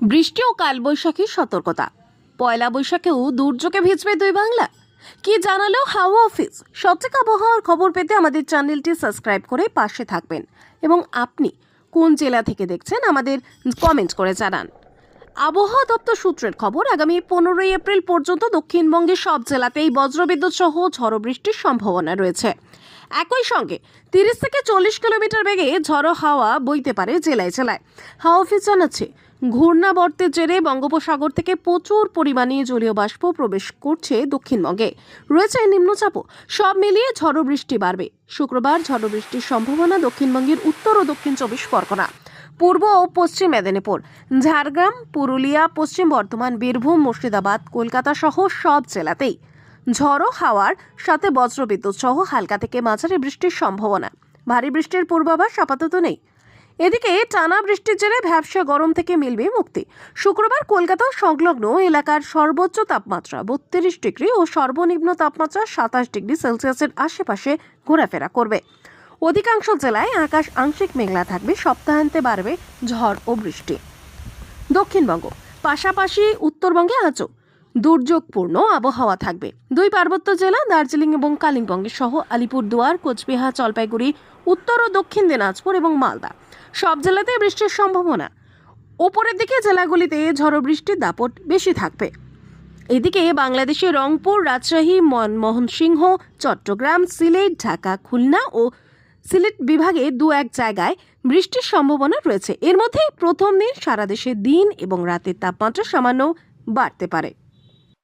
বৃষ্টি ও কালবৈশাখীর সতর্কতা। পয়লা বৈশাখেও দুর্যোগে ভিজবে দুই বাংলা। কি জানালো হাওয়া অফিস? সঠিক আবহাওয়ার খবর পেতে আমাদের চ্যানেলটি সাবস্ক্রাইব করে পাশে থাকবেন। এবং আপনি কোন জেলা থেকে দেখছেন আমাদের কমেন্ট করে জানান। আবহাওয়া দপ্তর সূত্রের খবর, আগামী পনেরোই এপ্রিল পর্যন্ত দক্ষিণবঙ্গের সব জেলাতেই বজ্রবিদ্যুৎ সহ ঝড়ো বৃষ্টির সম্ভাবনা রয়েছে। একই সঙ্গে তিরিশ থেকে চল্লিশ কিলোমিটার বেগে ঝড়ো হাওয়া বইতে পারে জেলায় জেলায়। হাওয়া অফিস জানাচ্ছে ঘূর্ণাবর্তের জেরে বঙ্গোপসাগর থেকে প্রচুর পরিমাণে জলীয় বাষ্প প্রবেশ করছে দক্ষিণবঙ্গে। রয়েছে নিম্নচাপও সব মিলিয়ে ঝড়ো বৃষ্টি বাড়বে। শুক্রবার ঝড়ো বৃষ্টির সম্ভাবনা দক্ষিণবঙ্গের উত্তর ও দক্ষিণ চব্বিশ পরগনা, পূর্ব ও পশ্চিম মেদিনীপুর, ঝাড়গ্রাম, পুরুলিয়া, পশ্চিম বর্ধমান, বীরভূম, মুর্শিদাবাদ, কলকাতা সহ সব জেলাতেই। ঝড়ো হাওয়ার সাথে বজ্রবিদ্যুৎ সহ হালকা থেকে মাঝারি বৃষ্টির সম্ভাবনা। ভারী বৃষ্টির পূর্বাভাস আপাতত নেই। এদিকে টানা বৃষ্টির জেরে ভ্যাবসা গরম থেকে মিলবে মুক্তি। শুক্রবার কলকাতা সংলগ্ন এলাকার সর্বোচ্চ তাপমাত্রা বত্রিশ ডিগ্রি ও সর্বনিম্ন তাপমাত্রা সাতাশ ডিগ্রি সেলসিয়াসের আশেপাশে ঘোরাফেরা করবে। অধিকাংশ জেলায় আকাশ আংশিক মেঘলা থাকবে, সপ্তাহান্তে বাড়বে ঝড় ও বৃষ্টি। দক্ষিণবঙ্গ, পাশাপাশি উত্তরবঙ্গে আজও দুর্যোগপূর্ণ আবহাওয়া থাকবে। দুই পার্বত্য জেলা, দার্জিলিং এবং কালিম্পং সহ আলিপুরদুয়ার, কোচবিহার, জলপাইগুড়ি, উত্তর ও দক্ষিণ দিনাজপুর এবং মালদা। সব জেলাতে বৃষ্টির সম্ভাবনা। ওপরের দিকে জেলাগুলিতে ঝড়ো বৃষ্টির দাপট বেশি থাকবে। এদিকে বাংলাদেশের রংপুর, রাজশাহী, মনমোহন সিংহ, চট্টগ্রাম, সিলেট, ঢাকা, খুলনা ও সিলেট বিভাগে দু এক জায়গায় বৃষ্টির সম্ভাবনা রয়েছে। এর মধ্যে প্রথম দিন সারা দেশে দিন এবং রাতের তাপমাত্রা সামান্য বাড়তে পারে।